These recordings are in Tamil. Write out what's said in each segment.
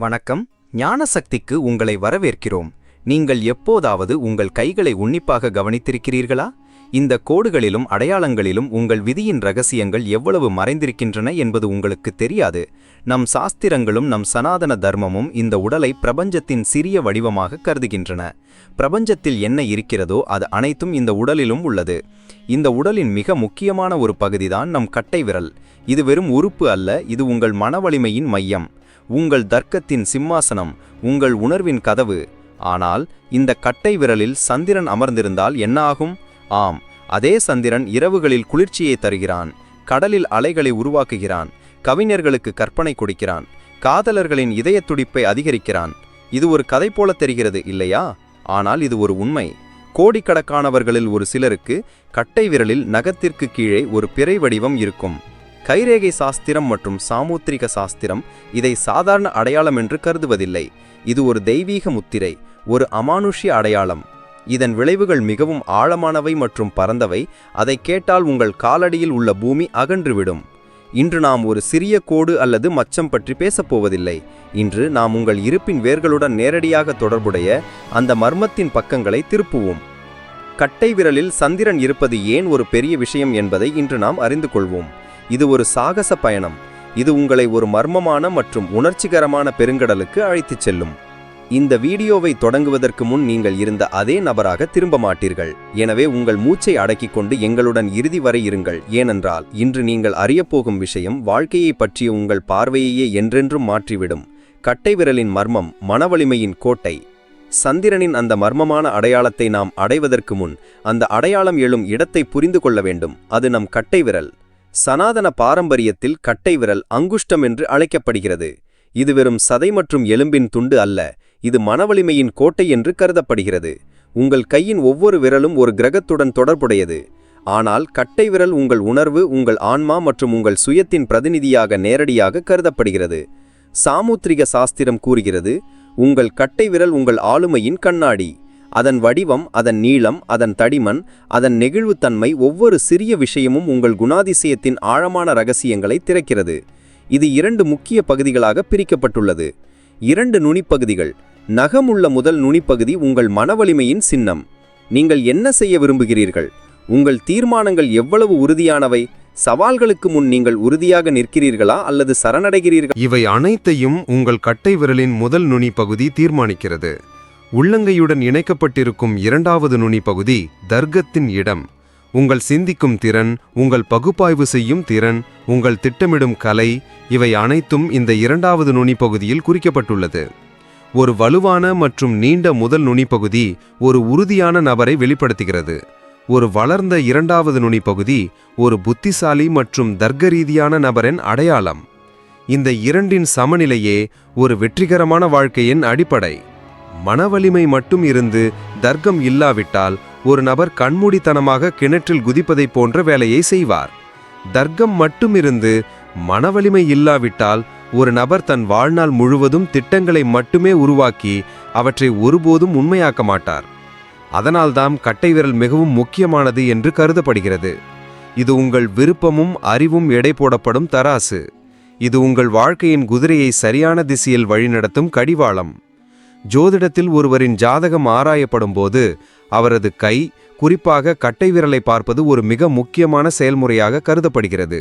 வணக்கம். ஞானசக்திக்கு உங்களை வரவேற்கிறோம். நீங்கள் எப்போதாவது உங்கள் கைகளை உன்னிப்பாக கவனித்திருக்கிறீர்களா? இந்த கோடுகளிலும் அடையாளங்களிலும் உங்கள் விதியின் ரகசியங்கள் எவ்வளவு மறைந்திருக்கின்றன என்பது உங்களுக்கு தெரியாது. நம் சாஸ்திரங்களும் நம் சனாதன தர்மமும் இந்த உடலை பிரபஞ்சத்தின் சிறிய வடிவமாக கருதுகின்றன. பிரபஞ்சத்தில் என்ன இருக்கிறதோ அது அனைத்தும் இந்த உடலிலும் உள்ளது. இந்த உடலின் மிக முக்கியமான ஒரு பகுதிதான் நம் கட்டை விரல். இது வெறும் உறுப்பு அல்ல இது உங்கள் மனவலிமையின் மையம். உங்கள் தர்க்கத்தின் சிம்மாசனம் உங்கள் உணர்வின் கதவு. ஆனால் இந்த கட்டை விரலில் சந்திரன் அமர்ந்திருந்தால் என்ன ஆகும் ஆம் அதே சந்திரன் இரவுகளில் குளிர்ச்சியை தருகிறான் கடலில் அலைகளை உருவாக்குகிறான் கவிஞர்களுக்கு கற்பனை கொடுக்கிறான் காதலர்களின் இதய துடிப்பை அதிகரிக்கிறான். இது ஒரு கதை போல தெரிகிறது இல்லையா? ஆனால் இது ஒரு உண்மை. கோடிக்கணக்கானவர்களில் ஒரு சிலருக்கு கட்டை விரலில் நகத்திற்கு கீழே ஒரு பிறை வடிவம் இருக்கும். கைரேகை சாஸ்திரம் மற்றும் சாமுத்திரிக சாஸ்திரம் இதை சாதாரண அடையாளம் என்று கருதுவதில்லை. இது ஒரு தெய்வீக முத்திரை ஒரு அமானுஷ்ய அடையாளம். இதன் விளைவுகள் மிகவும் ஆழமானவை மற்றும் பரந்தவை. அதை கேட்டால் உங்கள் காலடியில் உள்ள பூமி அகன்றுவிடும். இன்று நாம் ஒரு சிறிய கோடு அல்லது மச்சம் பற்றி பேசப்போவதில்லை. இன்று நாம் உங்கள் இருப்பின் வேர்களுடன் நேரடியாக தொடர்புடைய அந்த மர்மத்தின் பக்கங்களை திருப்புவோம். கட்டை விரலில் சந்திரன் இருப்பது ஏன் ஒரு பெரிய விஷயம் என்பதை இன்று நாம் அறிந்து கொள்வோம். இது ஒரு சாகச பயணம். இது உங்களை ஒரு மர்மமான மற்றும் உணர்ச்சிகரமான பெருங்கடலுக்கு அழைத்துச் செல்லும். இந்த வீடியோவை தொடங்குவதற்கு முன் நீங்கள் இருந்த அதே நபராக திரும்ப மாட்டீர்கள். எனவே உங்கள் மூச்சை அடக்கிக் கொண்டு எங்களுடன் இறுதி வரை இருங்கள். ஏனென்றால் இன்று நீங்கள் அறியப்போகும் விஷயம் வாழ்க்கையை பற்றிய உங்கள் பார்வையையே என்றென்றும் மாற்றிவிடும். கட்டை விரலின் மர்மம் மனவலிமையின் கோட்டை. சந்திரனின் அந்த மர்மமான அடையாளத்தை நாம் அடைவதற்கு முன் அந்த அடையாளம் எழும் இடத்தை புரிந்து கொள்ள வேண்டும். அது நம் கட்டை விரல். சனாதன பாரம்பரியத்தில் கட்டை விரல் அங்குஷ்டம் என்று அழைக்கப்படுகிறது. இது வெறும் சதை மற்றும் எலும்பின் துண்டு அல்ல இது மனவலிமையின் கோட்டை என்று கருதப்படுகிறது. உங்கள் கையின் ஒவ்வொரு விரலும் ஒரு கிரகத்துடன் தொடர்புடையது. ஆனால் கட்டை விரல் உங்கள் உணர்வு உங்கள் ஆன்மா மற்றும் உங்கள் சுயத்தின் பிரதிநிதியாக நேரடியாக கருதப்படுகிறது. சாமுத்திரிக சாஸ்திரம் கூறுகிறது உங்கள் கட்டை விரல் உங்கள் ஆளுமையின் கண்ணாடி. அதன் வடிவம் அதன் நீளம் அதன் தடிமன் அதன் நெகிழ்வுத்தன்மை ஒவ்வொரு சிறிய விஷயமும் உங்கள் குணாதிசயத்தின் ஆழமான ரகசியங்களை திறக்கிறது. இது இரண்டு முக்கிய பகுதிகளாக பிரிக்கப்பட்டுள்ளது. இரண்டு நுனிப்பகுதிகள். நகமுள்ள முதல் நுனிப்பகுதி உங்கள் மனவலிமையின் சின்னம். நீங்கள் என்ன செய்ய விரும்புகிறீர்கள்? உங்கள் தீர்மானங்கள் எவ்வளவு உறுதியானவை? சவால்களுக்கு முன் நீங்கள் உறுதியாக நிற்கிறீர்களா அல்லது சரணடைகிறீர்கள்? இவை அனைத்தையும் உங்கள் கட்டை விரலின் முதல் நுனி பகுதி தீர்மானிக்கிறது. உள்ளங்கையுடன் இணைக்கப்பட்டிருக்கும் இரண்டாவது நுனி பகுதி தர்க்கத்தின் இடம். உங்கள் சிந்திக்கும் திறன் உங்கள் பகுப்பாய்வு செய்யும் திறன் உங்கள் திட்டமிடும் கலை இவை அனைத்தும் இந்த இரண்டாவது நுனி பகுதியில் குறிக்கப்பட்டுள்ளது. ஒரு வலுவான மற்றும் நீண்ட முதல் நுனிப்பகுதி ஒரு உறுதியான நபரை வெளிப்படுத்துகிறது. ஒரு வளர்ந்த இரண்டாவது நுனிப்பகுதி ஒரு புத்திசாலி மற்றும் தர்க்க ரீதியான நபரின் அடையாளம். இந்த இரண்டின் சமநிலையே ஒரு வெற்றிகரமான வாழ்க்கையின் அடிப்படை. மனவலிமை மட்டும் இருந்து தர்க்கம் இல்லாவிட்டால் ஒரு நபர் கண்மூடித்தனமாக கிணற்றில் குதிப்பதைப் போன்ற வேலையை செய்வார். தர்க்கம் மட்டும் இருந்து மனவலிமை இல்லாவிட்டால் ஒரு நபர் தன் வாழ்நாள் முழுவதும் திட்டங்களை மட்டுமே உருவாக்கி அவற்றை ஒருபோதும் உண்மையாக்க மாட்டார். அதனால்தான் கட்டை விரல் மிகவும் முக்கியமானது என்று கருதப்படுகிறது. இது உங்கள் விருப்பமும் அறிவும் எடை போடப்படும் தராசு. இது உங்கள் வாழ்க்கையின் குதிரையை சரியான திசையில் வழிநடத்தும் கடிவாளம். ஜோதிடத்தில் ஒருவரின் ஜாதகம் ஆராயப்படும் போது அவரது கை குறிப்பாக கட்டை விரலை பார்ப்பது ஒரு மிக முக்கியமான செயல்முறையாக கருதப்படுகிறது.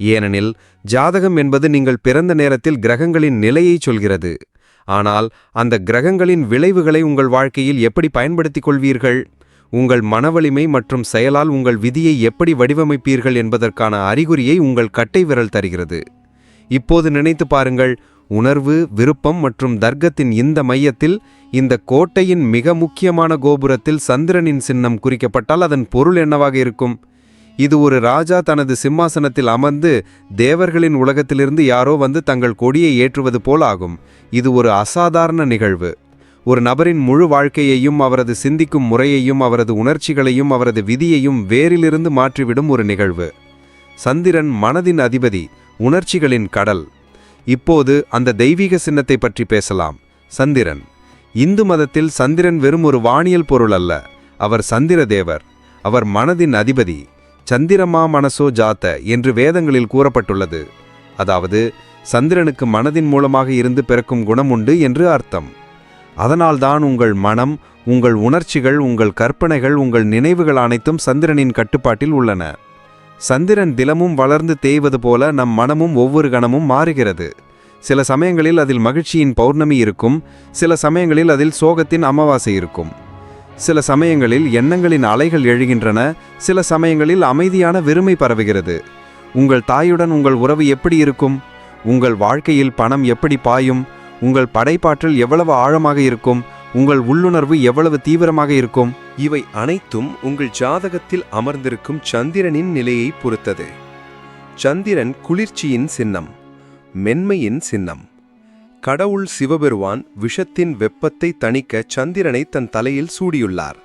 ஏனெனில் ஜாதகம் என்பது நீங்கள் பிறந்த நேரத்தில் கிரகங்களின் நிலையை சொல்கிறது. ஆனால் அந்த கிரகங்களின் விளைவுகளை உங்கள் வாழ்க்கையில் எப்படி பயன்படுத்திக் கொள்வீர்கள்? உங்கள் மனவலிமை மற்றும் செயலால் உங்கள் விதியை எப்படி வடிவமைப்பீர்கள் என்பதற்கான அறிகுறியை உங்கள் கட்டை விரல் தருகிறது. இப்போது நினைத்து பாருங்கள் உணர்வு விருப்பம் மற்றும் தர்க்கத்தின் இந்த மையத்தில் இந்த கோட்டையின் மிக முக்கியமான கோபுரத்தில் சந்திரனின் சின்னம் குறிக்கப்பட்டால் அதன் பொருள் என்னவாக இருக்கும்? இது ஒரு ராஜா தனது சிம்மாசனத்தில் அமர்ந்து தேவர்களின் உலகத்திலிருந்து யாரோ வந்து தங்கள் கொடியை ஏற்றுவது போல் ஆகும். இது ஒரு அசாதாரண நிகழ்வு. ஒரு நபரின் முழு வாழ்க்கையையும் அவரது சிந்திக்கும் முறையையும் அவரது உணர்ச்சிகளையும் அவரது விதியையும் வேரிலிருந்து மாற்றிவிடும் ஒரு நிகழ்வு. சந்திரன் மனதின் அதிபதி உணர்ச்சிகளின் கடல். இப்போது அந்த தெய்வீக சின்னத்தை பற்றி பேசலாம். சந்திரன். இந்து மதத்தில் சந்திரன் வெறும் ஒரு வானியல் பொருள் அல்ல. அவர் சந்திர தேவர் அவர் மனதின் அதிபதி. சந்திரமா மனசோ ஜாத்த என்று வேதங்களில் கூறப்பட்டுள்ளது. அதாவது சந்திரனுக்கு மனதின் மூலமாக இருந்து பிறக்கும் குணம் உண்டு என்று அர்த்தம். அதனால்தான் உங்கள் மனம் உங்கள் உணர்ச்சிகள் உங்கள் கற்பனைகள் உங்கள் நினைவுகள் அனைத்தும் சந்திரனின் கட்டுப்பாட்டில் உள்ளன. சந்திரன் தினமும் வளர்ந்து தேய்வது போல நம் மனமும் ஒவ்வொரு கணமும் மாறுகிறது. சில சமயங்களில் அதில் மகிழ்ச்சியின் பௌர்ணமி இருக்கும் சில சமயங்களில் அதில் சோகத்தின் அமாவாசை இருக்கும். சில சமயங்களில் எண்ணங்களின் அலைகள் எழுகின்றன சில சமயங்களில் அமைதியான வெறுமை பரவுகிறது. உங்கள் தாயுடன் உங்கள் உறவு எப்படி இருக்கும்? உங்கள் வாழ்க்கையில் பணம் எப்படி பாயும்? உங்கள் படைப்பாற்றல் எவ்வளவு ஆழமாக இருக்கும்? உங்கள் உள்ளுணர்வு எவ்வளவு தீவிரமாக இருக்கும்? இவை அனைத்தும் உங்கள் ஜாதகத்தில் அமர்ந்திருக்கும் சந்திரனின் நிலையை பொறுத்தது. சந்திரன் குளிர்ச்சியின் சின்னம் மென்மையின் சின்னம். கடவுள் சிவபெருவான் விஷத்தின் வெப்பத்தை தணிக்க சந்திரனை தன் தலையில் சூடியுள்ளார்.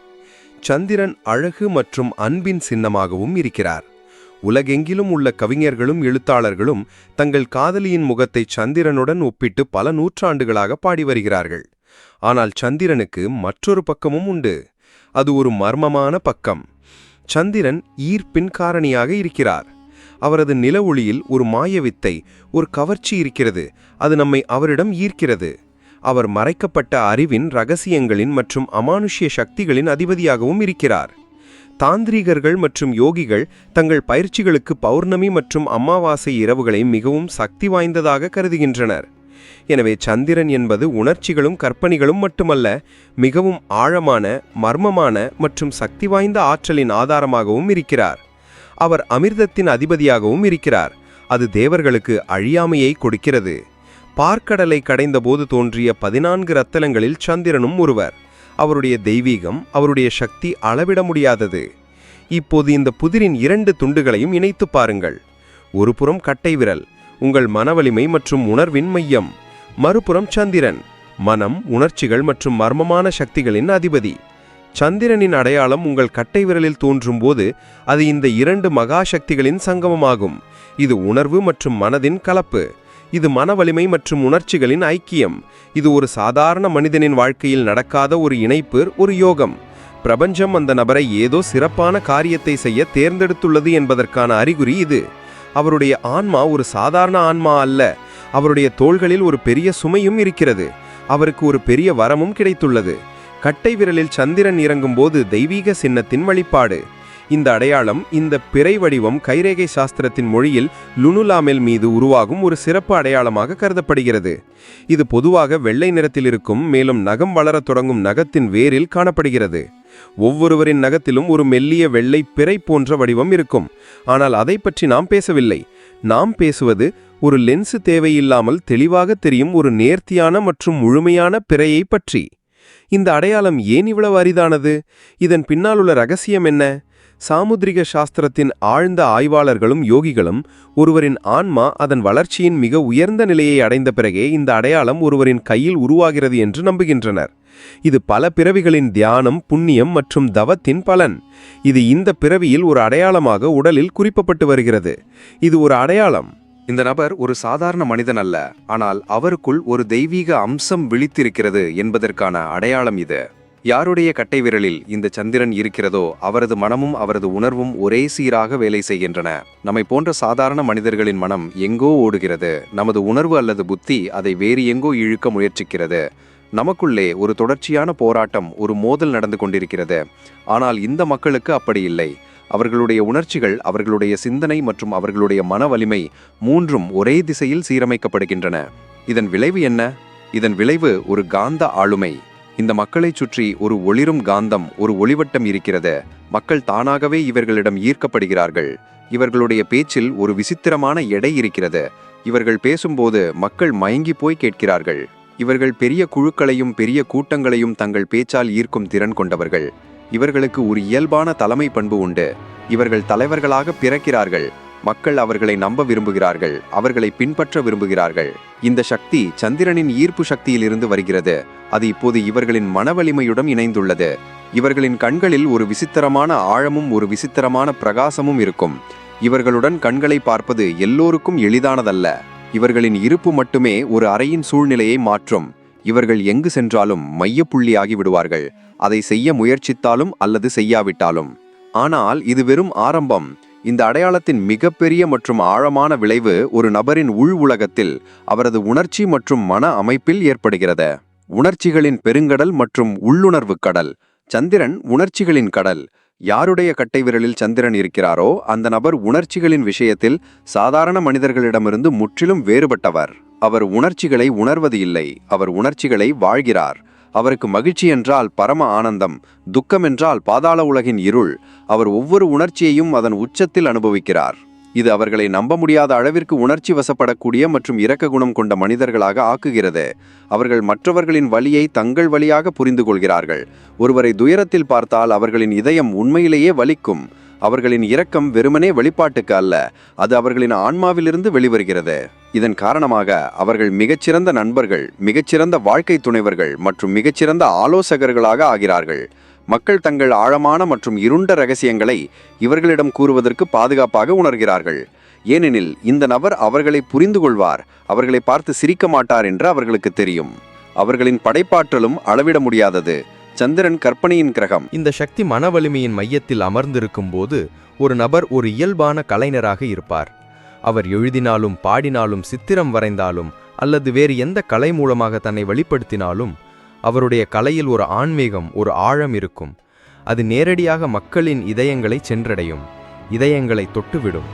சந்திரன் அழகு மற்றும் அன்பின் சின்னமாகவும் இருக்கிறார். உலகெங்கிலும் உள்ள கவிஞர்களும் எழுத்தாளர்களும் தங்கள் காதலியின் முகத்தை சந்திரனுடன் ஒப்பிட்டு பல நூற்றாண்டுகளாக பாடி வருகிறார்கள். ஆனால் சந்திரனுக்கு மற்றொரு பக்கமும் உண்டு. அது ஒரு மர்மமான பக்கம். சந்திரன் ஈர்ப்பின் காரணியாக இருக்கிறார். அவரது நில ஒளியில் ஒரு மாயவித்தை ஒரு கவர்ச்சி இருக்கிறது. அது நம்மை அவரிடம் ஈர்க்கிறது. அவர் மறைக்கப்பட்ட அறிவின் ரகசியங்களின் மற்றும் அமானுஷ்ய சக்திகளின் அதிபதியாகவும் இருக்கிறார். தாந்திரிகர்கள் மற்றும் யோகிகள் தங்கள் பயிற்சிகளுக்கு பௌர்ணமி மற்றும் அமாவாசை இரவுகளை மிகவும் சக்தி வாய்ந்ததாக கருதுகின்றனர். எனவே சந்திரன் என்பது உணர்ச்சிகளும் கற்பனைகளும் மட்டுமல்ல மிகவும் ஆழமான மர்மமான மற்றும் சக்தி வாய்ந்த ஆற்றலின் ஆதாரமாகவும் இருக்கிறார். அவர் அமிர்தத்தின் அதிபதியாகவும் இருக்கிறார். அது தேவர்களுக்கு அழியாமையை கொடுக்கிறது. பார்க்கடலை கடைந்தபோது தோன்றிய பதினான்கு ரத்தலங்களில் சந்திரனும் ஒருவர். அவருடைய தெய்வீகம் அவருடைய சக்தி அளவிட முடியாதது. இப்போது இந்த புதிரின் இரண்டு துண்டுகளையும் இணைத்துப் பாருங்கள். ஒருபுறம் கட்டை விரல் உங்கள் மனவலிமை மற்றும் உணர்வின் மையம். மறுபுறம் சந்திரன். மனம் உணர்ச்சிகள் மற்றும் மர்மமான சக்திகளின் அதிபதி. சந்திரனின் அடையாளம் உங்கள் கட்டை விரலில் தோன்றும்போது அது இந்த இரண்டு மகா சக்திகளின் சங்கமமாகும். இது உணர்வு மற்றும் மனதின் கலப்பு. இது மன வலிமை மற்றும் உணர்ச்சிகளின் ஐக்கியம். இது ஒரு சாதாரண மனிதனின் வாழ்க்கையில் நடக்காத ஒரு இணைப்பு ஒரு யோகம். பிரபஞ்சம் அந்த நபரை ஏதோ சிறப்பான காரியத்தை செய்ய தேர்ந்தெடுத்துள்ளது என்பதற்கான அறிகுறி இது. அவருடைய ஆன்மா ஒரு சாதாரண ஆன்மா அல்ல. அவருடைய தோள்களில் ஒரு பெரிய சுமையும் இருக்கிறது. அவருக்கு ஒரு பெரிய வரமும் கிடைத்துள்ளது. கட்டை விரலில் சந்திரன் இறங்கும்போது தெய்வீக சின்னத்தின் வழிபாடு. இந்த அடையாளம் இந்த பிறை வடிவம் கைரேகை சாஸ்திரத்தின் மொழியில் லுனுலாமெல் மீது உருவாகும் ஒரு சிறப்பு அடையாளமாக கருதப்படுகிறது. இது பொதுவாக வெள்ளை நிறத்தில் இருக்கும் மேலும் நகம் வளரத் தொடங்கும் நகத்தின் வேரில் காணப்படுகிறது. ஒவ்வொருவரின் நகத்திலும் ஒரு மெல்லிய வெள்ளை பிறை போன்ற வடிவம் இருக்கும். ஆனால் அதை பற்றி நாம் பேசவில்லை. நாம் பேசுவது ஒரு லென்சு தேவையில்லாமல் தெளிவாக தெரியும் ஒரு நேர்த்தியான மற்றும் முழுமையான பிறையை பற்றி. இந்த அடையாளம் ஏன் இவ்வளவு அரிதானது? இதன் பின்னால் உள்ள ரகசியம் என்ன? சாமுத்திரிக சாஸ்திரத்தின் ஆழ்ந்த ஆய்வாளர்களும் யோகிகளும் ஒருவரின் ஆன்மா அதன் வளர்ச்சியின் மிக உயர்ந்த நிலையை அடைந்த பிறகே இந்த அடையாளம் ஒருவரின் கையில் உருவாகிறது என்று நம்புகின்றனர். இது பல பிறவிகளின் தியானம் புண்ணியம் மற்றும் தவத்தின் பலன். இது இந்த பிறவியில் ஒரு அடையாளமாக உடலில் குறிப்பப்பட்டு வருகிறது. இது ஒரு அடையாளம். இந்த நபர் ஒரு சாதாரண மனிதன் அல்ல ஆனால் அவருக்குள் ஒரு தெய்வீக அம்சம் விழித்திருக்கிறது என்பதற்கான அடையாளம் இது. யாருடைய கட்டை விரலில் இந்த சந்திரன் இருக்கிறதோ அவரது மனமும் அவரது உணர்வும் ஒரே சீராக வேலை செய்கின்றன. நம்மை போன்ற சாதாரண மனிதர்களின் மனம் எங்கோ ஓடுகிறது. நமது உணர்வு அல்லது புத்தி அதை வேறு எங்கோ இழுக்க முயற்சிக்கிறது. நமக்குள்ளே ஒரு தொடர்ச்சியான போராட்டம் ஒரு மோதல் நடந்து கொண்டிருக்கிறது. ஆனால் இந்த மக்களுக்கு அப்படி இல்லை. அவர்களுடைய உணர்ச்சிகள் அவர்களுடைய சிந்தனை மற்றும் அவர்களுடைய மன வலிமை மூன்றும் ஒரே திசையில் சீரமைக்கப்படுகின்றன. இதன் விளைவு என்ன? இதன் விளைவு ஒரு காந்த ஆளுமை. இந்த மக்களைச் சுற்றி ஒரு ஒளிரும் காந்தம் ஒரு ஒளிவட்டம் இருக்கிறது. மக்கள் தானாகவே இவர்களிடம் ஈர்க்கப்படுகிறார்கள். இவர்களுடைய பேச்சில் ஒரு விசித்திரமான எடை இருக்கிறது. இவர்கள் பேசும்போது மக்கள் மயங்கி போய் கேட்கிறார்கள். இவர்கள் பெரிய குழுக்களையும் பெரிய கூட்டங்களையும் தங்கள் பேச்சால் ஈர்க்கும் திறன் கொண்டவர்கள். இவர்களுக்கு ஒரு இயல்பான தலைமை பண்பு உண்டு. இவர்கள் தலைவர்களாக பிறக்கிறார்கள். மக்கள் அவர்களை நம்ப விரும்புகிறார்கள். அவர்களை பின்பற்ற விரும்புகிறார்கள். இந்த சக்தி சந்திரனின் ஈர்ப்பு சக்தியிலிருந்து வருகிறது. அது இப்போது இவர்களின் மனவலிமையுடன் இணைந்துள்ளது. இவர்களின் கண்களில் ஒரு விசித்திரமான ஆழமும் ஒரு விசித்திரமான பிரகாசமும் இருக்கும். இவர்களுடன் கண்களை பார்ப்பது எல்லோருக்கும் எளிதானதல்ல. இவர்களின் இருப்பு மட்டுமே ஒரு அறையின் சூழ்நிலையை மாற்றும். இவர்கள் எங்கு சென்றாலும் மையப்புள்ளியாகி விடுவார்கள். அதை செய்ய முயற்சித்தாலும் அல்லது செய்யாவிட்டாலும். ஆனால் இது வெறும் ஆரம்பம். இந்த அடையாளத்தின் மிகப்பெரிய மற்றும் ஆழமான விளைவு ஒரு நபரின் உள் உலகத்தில் அவரது உணர்ச்சி மற்றும் மன அமைப்பில் ஏற்படுகிறது. உணர்ச்சிகளின் பெருங்கடல் மற்றும் உள்ளுணர்வு கடல். சந்திரன் உணர்ச்சிகளின் கடல். யாருடைய கட்டை விரலில் சந்திரன் இருக்கிறாரோ அந்த நபர் உணர்ச்சிகளின் விஷயத்தில் சாதாரண மனிதர்களிடமிருந்து முற்றிலும் வேறுபட்டவர். அவர் உணர்ச்சிகளை உணர்வது இல்லை. அவர் உணர்ச்சிகளை வாழ்கிறார். அவருக்கு மகிழ்ச்சி என்றால் பரம ஆனந்தம் துக்கம் என்றால் பாதாள உலகின் இருள். அவர் ஒவ்வொரு உணர்ச்சியையும் அதன் உச்சத்தில் அனுபவிக்கிறார். இது அவர்களை நம்ப முடியாத அளவிற்கு உணர்ச்சி வசப்படக்கூடிய மற்றும் இரக்க குணம் கொண்ட மனிதர்களாக ஆக்குகிறது. அவர்கள் மற்றவர்களின் வலியை தங்கள் வழியாக புரிந்து கொள்கிறார்கள். ஒருவரை துயரத்தில் பார்த்தால் அவர்களின் இதயம் உண்மையிலேயே வலிக்கும். அவர்களின் இரக்கம் வெறுமனே வெளிப்பாட்டுக்கு அல்ல அது அவர்களின் ஆன்மாவிலிருந்து வெளிவருகிறது. இதன் காரணமாக அவர்கள் மிகச்சிறந்த நண்பர்கள் மிகச்சிறந்த வாழ்க்கை துணைவர்கள் மற்றும் மிகச்சிறந்த ஆலோசகர்களாக ஆகிறார்கள். மக்கள் தங்கள் ஆழமான மற்றும் இருண்ட ரகசியங்களை இவர்களிடம் கூறுவதற்கு பாதுகாப்பாக உணர்கிறார்கள். ஏனெனில் இந்த நபர் அவர்களை புரிந்து கொள்வார் அவர்களை பார்த்து சிரிக்க மாட்டார் என்று அவர்களுக்கு தெரியும். அவர்களின் படைப்பாற்றலும் அளவிட முடியாதது. சந்திரன் கற்பனையின் கிரகம். இந்த சக்தி மன வலிமையின் மையத்தில் அமர்ந்திருக்கும் போது ஒரு நபர் ஒரு இயல்பான கலைஞராக இருப்பார். அவர் எழுதினாலும் பாடினாலும் சித்திரம் வரைந்தாலும் அல்லது வேறு எந்த கலை மூலமாக தன்னை வெளிப்படுத்தினாலும் அவருடைய கலையில் ஒரு ஆன்மீகம் ஒரு ஆழம் இருக்கும். அது நேரடியாக மக்களின் இதயங்களை சென்றடையும். இதயங்களை தொட்டுவிடும்.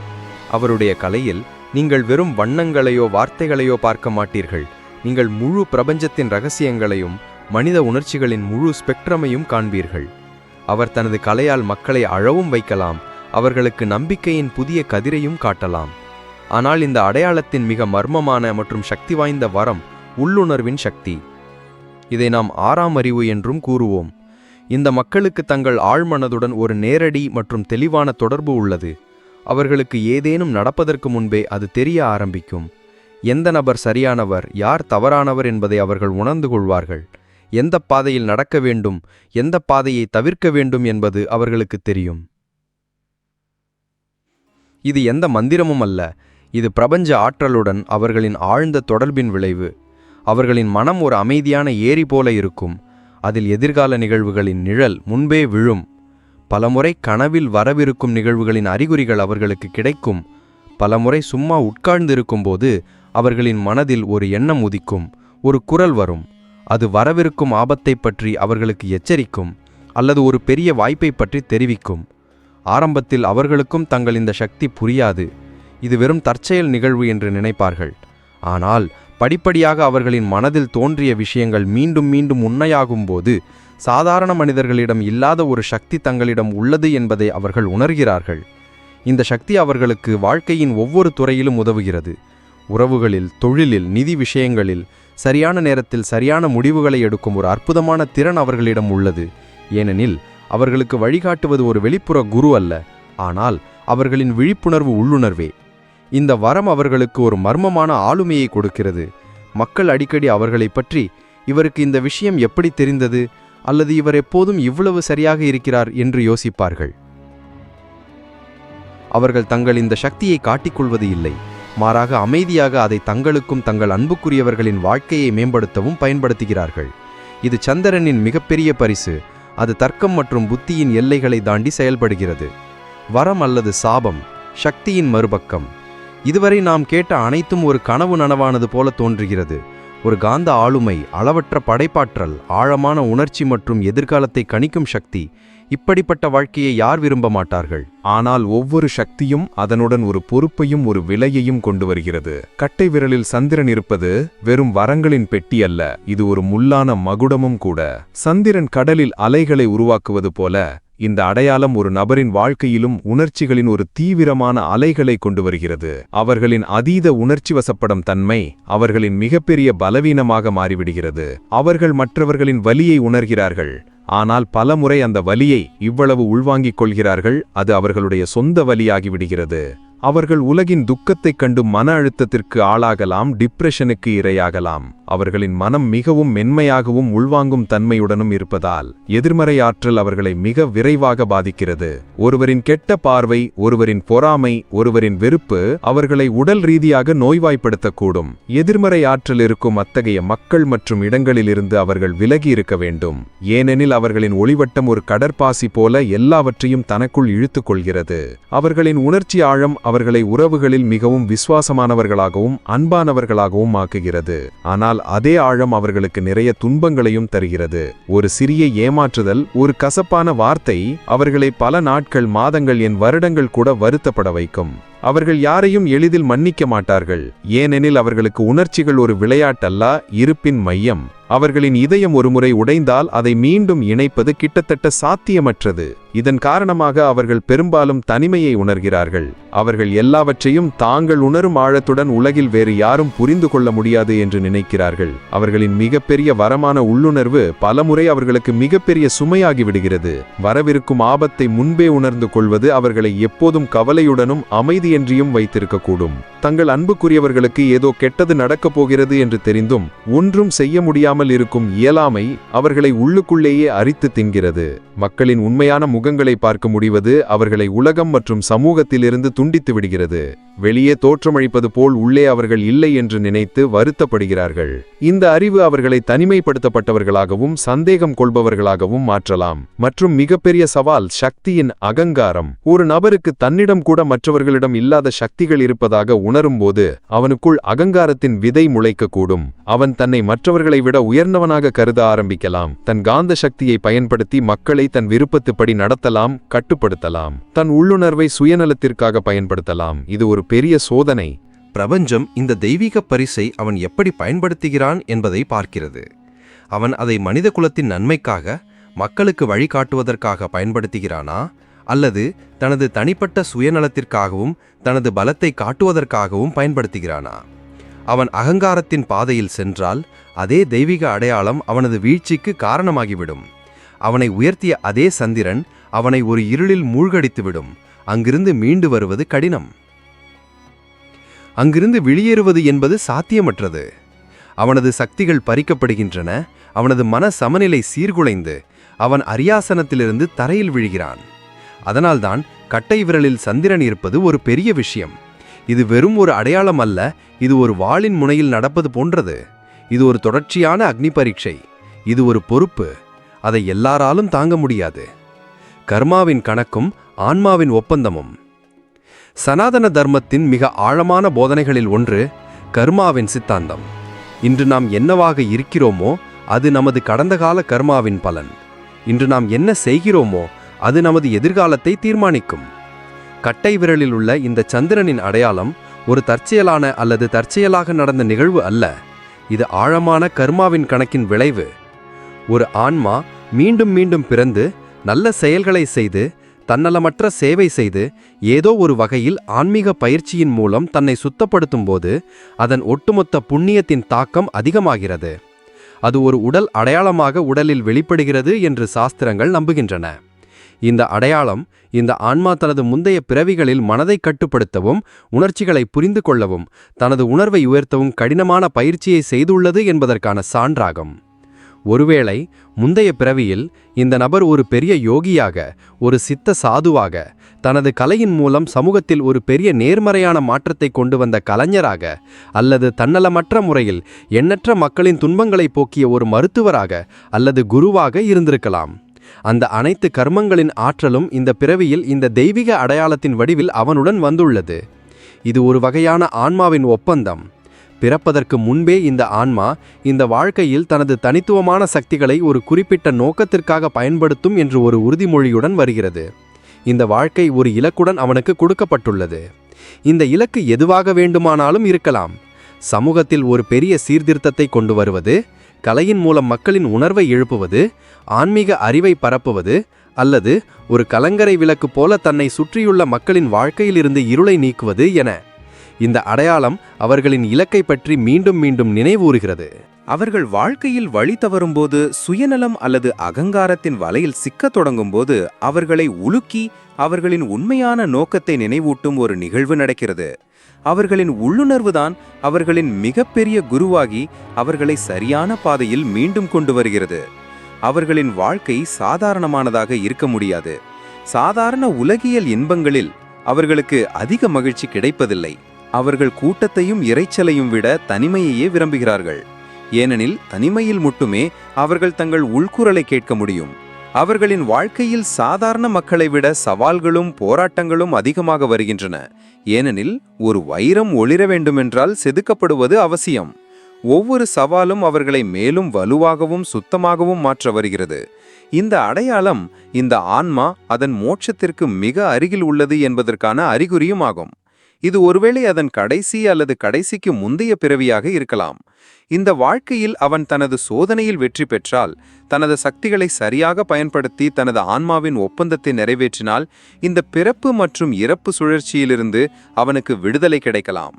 அவருடைய கலையில் நீங்கள் வெறும் வண்ணங்களையோ வார்த்தைகளையோ பார்க்க மாட்டீர்கள். நீங்கள் முழு பிரபஞ்சத்தின் ரகசியங்களையும் மனித உணர்ச்சிகளின் முழு ஸ்பெக்ட்ரமையும் காண்பீர்கள். அவர் தனது கலையால் மக்களை அழவும் வைக்கலாம். அவர்களுக்கு நம்பிக்கையின் புதிய கதிரையும் காட்டலாம். ஆனால் இந்த அடையாளத்தின் மிக மர்மமான மற்றும் சக்தி வாய்ந்த வரம் உள்ளுணர்வின் சக்தி. இதை நாம் ஆறாம் அறிவு என்றும் கூறுவோம். இந்த மக்களுக்கு தங்கள் ஆழ்மனதுடன் ஒரு நேரடி மற்றும் தெளிவான தொடர்பு உள்ளது. அவர்களுக்கு ஏதேனும் நடப்பதற்கு முன்பே அது தெரிய ஆரம்பிக்கும். எந்த நபர் சரியானவர் யார் தவறானவர் என்பதை அவர்கள் உணர்ந்து கொள்வார்கள். எந்த பாதையில் நடக்க வேண்டும் எந்த பாதையை தவிர்க்க வேண்டும் என்பது அவர்களுக்கு தெரியும். இது எந்த மந்திரமும் அல்ல. இது பிரபஞ்ச ஆற்றலுடன் அவர்களின் ஆழ்ந்த தொடர்பின் விளைவு. அவர்களின் மனம் ஒரு அமைதியான ஏரி போல இருக்கும். அதில் எதிர்கால நிகழ்வுகளின் நிழல் முன்பே விழும். பலமுறை கனவில் வரவிருக்கும் நிகழ்வுகளின் அறிகுறிகள் அவர்களுக்கு கிடைக்கும். பலமுறை சும்மா உட்கார்ந்திருக்கும்போது அவர்களின் மனதில் ஒரு எண்ணம் உதிக்கும் ஒரு குரல் வரும். அது வரவிருக்கும் ஆபத்தைப் பற்றி அவர்களுக்கு எச்சரிக்கும் அல்லது ஒரு பெரிய வாய்ப்பை பற்றி தெரிவிக்கும். ஆரம்பத்தில் அவர்களுக்கும் தங்கள் இந்த சக்தி புரியாது. இது வெறும் தற்செயல் நிகழ்வு என்று நினைப்பார்கள். ஆனால் படிப்படியாக அவர்களின் மனதில் தோன்றிய விஷயங்கள் மீண்டும் மீண்டும் உண்மையாகும் போது சாதாரண மனிதர்களிடம் இல்லாத ஒரு சக்தி தங்களிடம் உள்ளது என்பதை அவர்கள் உணர்கிறார்கள். இந்த சக்தி அவர்களுக்கு வாழ்க்கையின் ஒவ்வொரு துறையிலும் உதவுகிறது. உறவுகளில் தொழிலில் நிதி விஷயங்களில் சரியான நேரத்தில் சரியான முடிவுகளை எடுக்கும் ஒரு அற்புதமான திறன் அவர்களிடம் உள்ளது. ஏனெனில் அவர்களுக்கு வழிகாட்டுவது ஒரு வெளிப்புற குரு அல்ல. ஆனால் அவர்களின் விழிப்புணர்வு உள்ளுணர்வே. இந்த வரம் அவர்களுக்கு ஒரு மர்மமான ஆளுமையை கொடுக்கிறது. மக்கள் அடிக்கடி அவர்களைப் பற்றி இவருக்கு இந்த விஷயம் எப்படி தெரிந்தது? அல்லது இவர் எப்போதும் இவ்வளவு சரியாக இருக்கிறார்? என்று யோசிப்பார்கள். அவர்கள் தங்கள் இந்த சக்தியை காட்டிக்கொள்வது இல்லை. மாறாக அமைதியாக அதை தங்களுக்கும் தங்கள் அன்புக்குரியவர்களின் வாழ்க்கையை மேம்படுத்தவும் பயன்படுத்துகிறார்கள். இது சந்திரனின் மிகப்பெரிய பரிசு. அது தர்க்கம் மற்றும் புத்தியின் எல்லைகளை தாண்டி செயல்படுகிறது. வரம் அல்லது சாபம் சக்தியின் மறுபக்கம். இதுவரை நாம் கேட்ட அனைத்தும் ஒரு கனவு நனவானது போல தோன்றுகிறது. ஒரு காந்த ஆளுமை அளவற்ற படைப்பாற்றல் ஆழமான உணர்ச்சி மற்றும் எதிர்காலத்தை கணிக்கும் சக்தி இப்படிப்பட்ட வாழ்க்கையை யார் விரும்ப மாட்டார்கள்? ஆனால் ஒவ்வொரு சக்தியும் அதனுடன் ஒரு பொறுப்பையும் ஒரு விலையையும் கொண்டு வருகிறது. கட்டை விரலில் சந்திரன் இருப்பது வெறும் வரங்களின் பெட்டி அல்ல இது ஒரு முள்ளான மகுடமும் கூட. சந்திரன் கடலில் அலைகளை உருவாக்குவது போல இந்த அடையாளம் ஒரு நபரின் வாழ்க்கையிலும் உணர்ச்சிகளின் ஒரு தீவிரமான அலைகளை கொண்டு வருகிறது அவர்களின் அதீத உணர்ச்சி வசப்படும் தன்மை அவர்களின் மிகப்பெரிய பலவீனமாக மாறிவிடுகிறது. அவர்கள் மற்றவர்களின் வலியை உணர்கிறார்கள். ஆனால் பலமுறை அந்த வலியை இவ்வளவு உள்வாங்கிக் கொள்கிறார்கள் அது அவர்களுடைய சொந்த வலியாகிவிடுகிறது. அவர்கள் உலகின் துக்கத்தைக் கண்டு மன அழுத்தத்திற்கு ஆளாகலாம் டிப்ரெஷனுக்கு இரையாகலாம். அவர்களின் மனம் மிகவும் மென்மையாகவும் உள்வாங்கும் தன்மையுடனும் இருப்பதால் எதிர்மறை ஆற்றல் அவர்களை மிக விரைவாக பாதிக்கிறது. ஒருவரின் கெட்ட பார்வை ஒருவரின் பொறாமை ஒருவரின் வெறுப்பு அவர்களை உடல் ரீதியாக நோய்வாய்ப்படுத்தக்கூடும். எதிர்மறை ஆற்றல் இருக்கும் அத்தகைய மக்கள் மற்றும் இடங்களிலிருந்து அவர்கள் விலகி இருக்க வேண்டும். ஏனெனில் அவர்களின் ஒளிவட்டம் ஒரு கடற்பாசி போல எல்லாவற்றையும் தனக்குள் இழுத்துக் கொள்கிறது. அவர்களின் உணர்ச்சி ஆழம் அவர்களை உறவுகளில் மிகவும் விசுவாசமானவர்களாகவும் அன்பானவர்களாகவும் ஆக்குகிறது. ஆனால் அதே ஆழம் அவர்களுக்கு நிறைய துன்பங்களையும் தருகிறது. ஒரு சிறிய ஏமாற்றுதல் ஒரு கசப்பான வார்த்தை அவர்களை பல நாட்கள் மாதங்கள் என் வருடங்கள் கூட வருத்தப்பட வைக்கும். அவர்கள் யாரையும் எளிதில் மன்னிக்க மாட்டார்கள். ஏனெனில் அவர்களுக்கு உணர்ச்சிகள் ஒரு விளையாட்டல்ல இருப்பின் மையம். அவர்களின் இதயம் ஒருமுறை உடைந்தால் அதை மீண்டும் இணைப்பது கிட்டத்தட்ட சாத்தியமற்றது. இதன் காரணமாக அவர்கள் பெரும்பாலும் தனிமையை உணர்கிறார்கள். அவர்கள் எல்லாவற்றையும் தாங்கள் உணரும் ஆழத்துடன் உலகில் வேறு யாரும் புரிந்து கொள்ள முடியாது என்று நினைக்கிறார்கள். அவர்களின் மிகப்பெரிய வரமான உள்ளுணர்வு பலமுறை அவர்களுக்கு மிகப்பெரிய சுமையாகிவிடுகிறது. வரவிருக்கும் ஆபத்தை முன்பே உணர்ந்து கொள்வது அவர்களை எப்போதும் கவலையுடனும் அமைதியை என்றியும் வைத்திருக்கக்கூடும். தங்கள் அன்புக்குரியவர்களுக்கு ஏதோ கெட்டது நடக்கப் போகிறது என்று தெரிந்தும் ஒன்றும் செய்ய முடியாமல் இருக்கும் இயலாமை அவர்களை உள்ளுக்குள்ளேயே அரித்து தின்கிறது. மக்களின் உண்மையான முகங்களை பார்க்க முடிவது அவர்களை உலகம் மற்றும் சமூகத்திலிருந்து துண்டித்து விடுகிறது. வெளியே தோற்றமளிப்பது போல் உள்ளே அவர்கள் இல்லை என்று நினைத்து வருத்தப்படுகிறார்கள். இந்த அறிவு அவர்களை தனிமைப்படுத்தப்பட்டவர்களாகவும் சந்தேகம் கொள்பவர்களாகவும் மாற்றலாம். மற்றும் மிகப்பெரிய சவால் சக்தியின் அகங்காரம். ஒரு நபருக்கு தன்னிடம் கூட மற்றவர்களிடம் இல்லாத சக்திகள் இருப்பதாக உணரும்போது அவனுக்குள் அகங்காரத்தின் விதை முளைக்கக்கூடும். அவன் தன்னை மற்றவர்களை விட உயர்ந்தவனாக கருத ஆரம்பிக்கலாம். தன் காந்த சக்தியை பயன்படுத்தி மக்களை தன் விருப்பத்துப்படி நடத்தலாம் கட்டுப்படுத்தலாம். தன் உள்ளுணர்வை சுயநலத்திற்காக பயன்படுத்தலாம். இது ஒரு பெரிய சோதனை. பிரபஞ்சம் இந்த தெய்வீக பரிசை அவன் எப்படி பயன்படுத்துகிறான் என்பதை பார்க்கிறது. அவன் அதை மனித குலத்தின் நன்மைக்காக மக்களுக்கு வழிகாட்டுவதற்காக பயன்படுத்துகிறானா? அல்லது தனது தனிப்பட்ட சுயநலத்திற்காகவும் தனது பலத்தை காட்டுவதற்காகவும் பயன்படுத்துகிறானா? அவன் அகங்காரத்தின் பாதையில் சென்றால் அதே தெய்வீக அடையாளம் அவனது வீழ்ச்சிக்கு காரணமாகிவிடும். அவனை உயர்த்திய அதே சந்திரன் அவனை ஒரு இருளில் மூழ்கடித்துவிடும். அங்கிருந்து மீண்டு வருவது கடினம். அங்கிருந்து வெளியேறுவது என்பது சாத்தியமற்றது. அவனது சக்திகள் பறிக்கப்படுகின்றன அவனது மன சமநிலை சீர்குலைந்து அவன் அரியாசனத்திலிருந்து தரையில் விழுகிறான். அதனால்தான் கட்டை விரலில் சந்திரன் இருப்பது ஒரு பெரிய விஷயம். இது வெறும் ஒரு அடையாளம் அல்ல இது ஒரு வாளின் முனையில் நடப்பது போன்றது. இது ஒரு தொடர்ச்சியான அக்னி பரீட்சை. இது ஒரு பொறுப்பு. அதை எல்லாராலும் தாங்க முடியாது. கர்மாவின் கணக்கும் ஆன்மாவின் ஒப்பந்தமும். சனாதன தர்மத்தின் மிக ஆழமான போதனைகளில் ஒன்று கர்மாவின் சித்தாந்தம். இன்று நாம் என்னவாக இருக்கிறோமோ அது நமது கடந்த கால கர்மாவின் பலன். இன்று நாம் என்ன செய்கிறோமோ அது நமது எதிர்காலத்தை தீர்மானிக்கும். கட்டை விரலில் உள்ள இந்த சந்திரனின் அடையாளம் ஒரு தற்செயலான அல்லது தற்செயலாக நடந்த நிகழ்வு அல்ல. இது ஆழமான கர்மாவின் கணக்கின் விளைவு. ஒரு ஆன்மா மீண்டும் மீண்டும் பிறந்து நல்ல செயல்களை செய்து தன்னலமற்ற சேவை செய்து ஏதோ ஒரு வகையில் ஆன்மீக பயிற்சியின் மூலம் தன்னை சுத்தப்படுத்தும் போது அதன் ஒட்டுமொத்த புண்ணியத்தின் தாக்கம் அதிகமாகிறது. அது ஒரு உடல் அடையாளமாக உடலில் வெளிப்படுகிறது என்று சாஸ்திரங்கள் நம்புகின்றன. இந்த அடையாளம் இந்த ஆன்மா தனது முந்தைய பிறவிகளில் மனதை கட்டுப்படுத்தவும் உணர்ச்சிகளை புரிந்து கொள்ளவும் தனது உணர்வை உயர்த்தவும் கடினமான பயிற்சியை செய்துள்ளது என்பதற்கான சான்றாகும். ஒருவேளை முந்தைய பிறவியில் இந்த நபர் ஒரு பெரிய யோகியாக ஒரு சித்த சாதுவாக தனது கலையின் மூலம் சமூகத்தில் ஒரு பெரிய நேர்மறையான மாற்றத்தை கொண்டு வந்த கலைஞராக அல்லது தன்னலமற்ற முறையில் எண்ணற்ற மக்களின் துன்பங்களை போக்கிய ஒரு மருத்துவராக அல்லது குருவாக இருந்திருக்கலாம். அந்த அனைத்து கர்மங்களின் ஆற்றலும் இந்த பிறவியில் இந்த தெய்வீக அடையாளத்தின் வடிவில் அவனுடன் வந்துள்ளது. இது ஒரு வகையான ஆன்மாவின் ஒப்பந்தம். பிறப்பதற்கு முன்பே இந்த ஆன்மா இந்த வாழ்க்கையில் தனது தனித்துவமான சக்திகளை ஒரு குறிப்பிட்ட நோக்கத்திற்காக பயன்படுத்தும் என்று ஒரு உறுதிமொழியுடன் வருகிறது. இந்த வாழ்க்கை ஒரு இலக்குடன் அவனுக்கு கொடுக்கப்பட்டுள்ளது. இந்த இலக்கு எதுவாக வேண்டுமானாலும் இருக்கலாம். சமூகத்தில் ஒரு பெரிய சீர்திருத்தத்தை கொண்டு வருவது கலையின் மூலம் மக்களின் உணர்வை எழுப்புவது ஆன்மீக அறிவை பரப்புவது அல்லது ஒரு கலங்கரை விளக்கு போல தன்னை சுற்றியுள்ள மக்களின் வாழ்க்கையிலிருந்து இருளை நீக்குவது என. இந்த அடையாளம் அவர்களின் இலக்கை பற்றி மீண்டும் மீண்டும் நினைவூறுகிறது. அவர்கள் வாழ்க்கையில் வழி தவறும்போது சுயநலம் அல்லது அகங்காரத்தின் வலையில் சிக்கத் தொடங்கும்போது அவர்களை உலுக்கி அவர்களின் உண்மையான நோக்கத்தை நினைவூட்டும் ஒரு நிகழ்வு நடக்கிறது. அவர்களின் உள்ளுணர்வுதான் அவர்களின் மிகப்பெரிய குருவாகி அவர்களை சரியான பாதையில் மீண்டும் கொண்டு வருகிறது. அவர்களின் வாழ்க்கை சாதாரணமானதாக இருக்க முடியாது. சாதாரண உலகியல் இன்பங்களில் அவர்களுக்கு அதிக மகிழ்ச்சி கிடைப்பதில்லை. அவர்கள் கூட்டத்தையும் இரைச்சலையும் விட தனிமையையே விரும்புகிறார்கள். ஏனெனில் தனிமையில் மட்டுமே அவர்கள் தங்கள் உள்குரலை கேட்க முடியும். அவர்களின் வாழ்க்கையில் சாதாரண மக்களை விட சவால்களும் போராட்டங்களும் அதிகமாக வருகின்றன. ஏனெனில் ஒரு வைரம் ஒளிர வேண்டுமென்றால் செதுக்கப்படுவது அவசியம். ஒவ்வொரு சவாலும் அவர்களை மேலும் வலுவாகவும் சுத்தமாகவும் மாற்ற வருகிறது. இந்த அடையாளம் இந்த ஆன்மா அதன் மோட்சத்திற்கு மிக அருகில் உள்ளது என்பதற்கான அறிகுறியும் ஆகும். இது ஒருவேளை அதன் கடைசி அல்லது கடைசிக்கு முந்தைய பிறவியாக இருக்கலாம். இந்த வாழ்க்கையில் அவன் தனது சோதனையில் வெற்றி பெற்றால் தனது சக்திகளை சரியாக பயன்படுத்தி தனது ஆன்மாவின் ஒப்பந்தத்தை நிறைவேற்றினால் இந்த பிறப்பு மற்றும் இறப்பு சுழற்சியிலிருந்து அவனுக்கு விடுதலை கிடைக்கலாம்.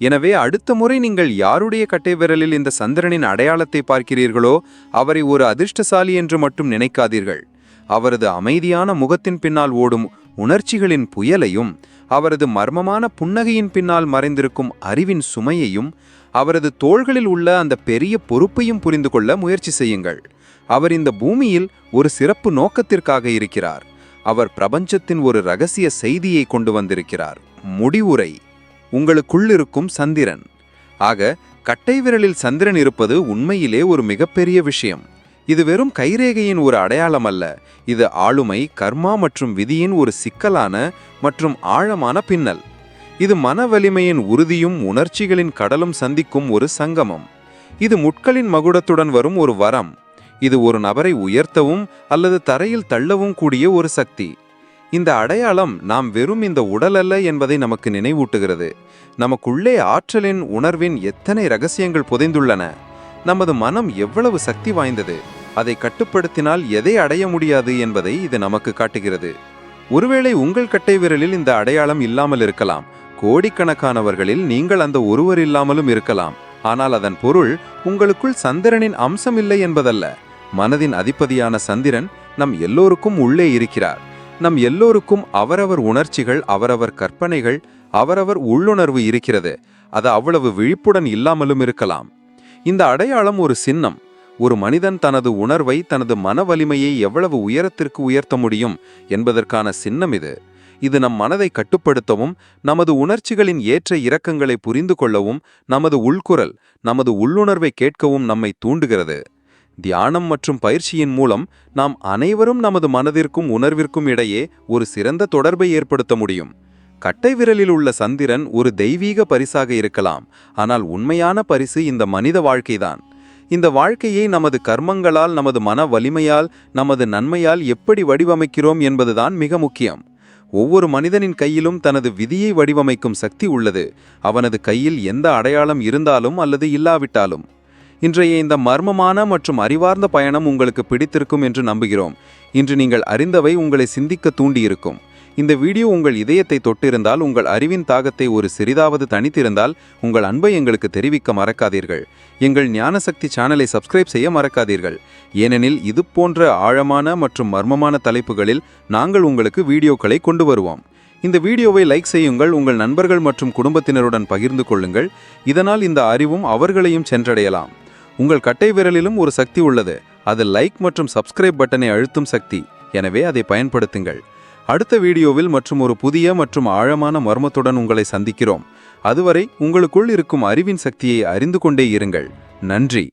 எனவே அடுத்த முறை நீங்கள் யாருடைய கட்டை விரலில் இந்த சந்திரனின் அடையாளத்தை பார்க்கிறீர்களோ அவரை ஒரு அதிர்ஷ்டசாலி என்று மட்டும் நினைக்காதீர்கள். அவரது அமைதியான முகத்தின் பின்னால் ஓடும் உணர்ச்சிகளின் புயலையும் அவரது மர்மமான புன்னகையின் பின்னால் மறைந்திருக்கும் அறிவின் சுமையையும் அவரது தோள்களில் உள்ள அந்த பெரிய பொறுப்பையும் புரிந்து கொள்ள முயற்சி செய்யுங்கள். அவர் இந்த பூமியில் ஒரு சிறப்பு நோக்கத்திற்காக இருக்கிறார். அவர் பிரபஞ்சத்தின் ஒரு ரகசிய செய்தியை கொண்டு வந்திருக்கிறார். முடிவுரை. உங்களுக்குள்ளிருக்கும் சந்திரன். ஆக கட்டை விரலில் சந்திரன் இருப்பது உண்மையிலே ஒரு மிகப்பெரிய விஷயம். இது வெறும் கைரேகையின் ஒரு அடையாளம் அல்ல. இது ஆளுமை கர்மா மற்றும் விதியின் ஒரு சிக்கலான மற்றும் ஆழமான பின்னல். இது மன வலிமையின் உறுதியும் உணர்ச்சிகளின் கடலும் சந்திக்கும் ஒரு சங்கமம். இது முட்களின் மகுடத்துடன் வரும் ஒரு வரம். இது ஒரு நபரை உயர்த்தவும் அல்லது தரையில் தள்ளவும் கூடிய ஒரு சக்தி. இந்த அடையாளம் நாம் வெறும் இந்த உடல் அல்ல என்பதை நமக்கு நினைவூட்டுகிறது. நமக்குள்ளே ஆற்றலின் உணர்வின் எத்தனை ரகசியங்கள் புதைந்துள்ளன? நமது மனம் எவ்வளவு சக்தி வாய்ந்தது அதை கட்டுப்படுத்தினால் எதை அடைய முடியாது என்பதை இது நமக்கு காட்டுகிறது. ஒருவேளை உங்கள் கட்டை விரலில் இந்த அடையாளம் இல்லாமல் இருக்கலாம். கோடிக்கணக்கானவர்களில் நீங்கள் அந்த ஒருவர் இல்லாமலும் இருக்கலாம். ஆனால் அதன் பொருள் உங்களுக்குள் சந்திரனின் அம்சம் இல்லை என்பதல்ல. மனதின் அதிபதியான சந்திரன் நம் எல்லோருக்கும் உள்ளே இருக்கிறார். நம் எல்லோருக்கும் அவரவர் உணர்ச்சிகள் அவரவர் கற்பனைகள் அவரவர் உள்ளுணர்வு இருக்கிறது. அது அவ்வளவு விழிப்புடன் இல்லாமலும் இருக்கலாம். இந்த அடையாளம் ஒரு சின்னம். ஒரு மனிதன் தனது உணர்வை தனது மன வலிமையை எவ்வளவு உயரத்திற்கு உயர்த்த முடியும் என்பதற்கான சின்னம் இது. இது நம் மனதை கட்டுப்படுத்தவும் நமது உணர்ச்சிகளின் ஏற்ற இறக்கங்களை புரிந்து கொள்ளவும் நமது உள்குரல் நமது உள்ளுணர்வை கேட்கவும் நம்மை தூண்டுகிறது. தியானம் மற்றும் பயிற்சியின் மூலம் நாம் அனைவரும் நமது மனதிற்கும் உணர்விற்கும் இடையே ஒரு சிறந்த தொடர்பை ஏற்படுத்த முடியும். கட்டை விரலில் உள்ள சந்திரன் ஒரு தெய்வீக பரிசாக இருக்கலாம். ஆனால் உண்மையான பரிசு இந்த மனித வாழ்க்கைதான். இந்த வாழ்க்கையை நமது கர்மங்களால் நமது மன வலிமையால் நமது நன்மையால் எப்படி வடிவமைக்கிறோம் என்பதுதான் மிக முக்கியம். ஒவ்வொரு மனிதனின் கையிலும் தனது விதியை வடிவமைக்கும் சக்தி உள்ளது. அவனது கையில் எந்த அடையாளம் இருந்தாலும் அல்லது இல்லாவிட்டாலும். இன்றைய இந்த மர்மமான மற்றும் அறிவார்ந்த பயணம் உங்களுக்கு பிடித்திருக்கும் என்று நம்புகிறோம். இன்று நீங்கள் அறிந்தவை உங்களை சிந்திக்க தூண்டியிருக்கும். இந்த வீடியோ உங்கள் இதயத்தை தொட்டிருந்தால் உங்கள் அறிவின் தாகத்தை ஒரு சிறிதாவது தனித்திருந்தால் உங்கள் அன்பை எங்களுக்கு தெரிவிக்க மறக்காதீர்கள். எங்கள் ஞானசக்தி சேனலை சப்ஸ்கிரைப் செய்ய மறக்காதீர்கள். ஏனெனில் இது போன்ற ஆழமான மற்றும் மர்மமான தலைப்புகளில் நாங்கள் உங்களுக்கு வீடியோக்களை கொண்டு வருவோம். இந்த வீடியோவை லைக் செய்யுங்கள் உங்கள் நண்பர்கள் மற்றும் குடும்பத்தினருடன் பகிர்ந்து கொள்ளுங்கள். இதனால் இந்த அறிவும் அவர்களையும் சென்றடையலாம். உங்கள் கட்டை விரலிலும் ஒரு சக்தி உள்ளது. அது லைக் மற்றும் சப்ஸ்கிரைப் பட்டனை அழுத்தும் சக்தி. எனவே அதை பயன்படுத்துங்கள். அடுத்த வீடியோவில் மற்றும் ஒரு புதிய மற்றும் ஆழமான மர்மத்துடன் உங்களை சந்திக்கிறோம். அதுவரை உங்களுக்குள் இருக்கும் அறிவின் சக்தியை அறிந்து கொண்டே இருங்கள். நன்றி.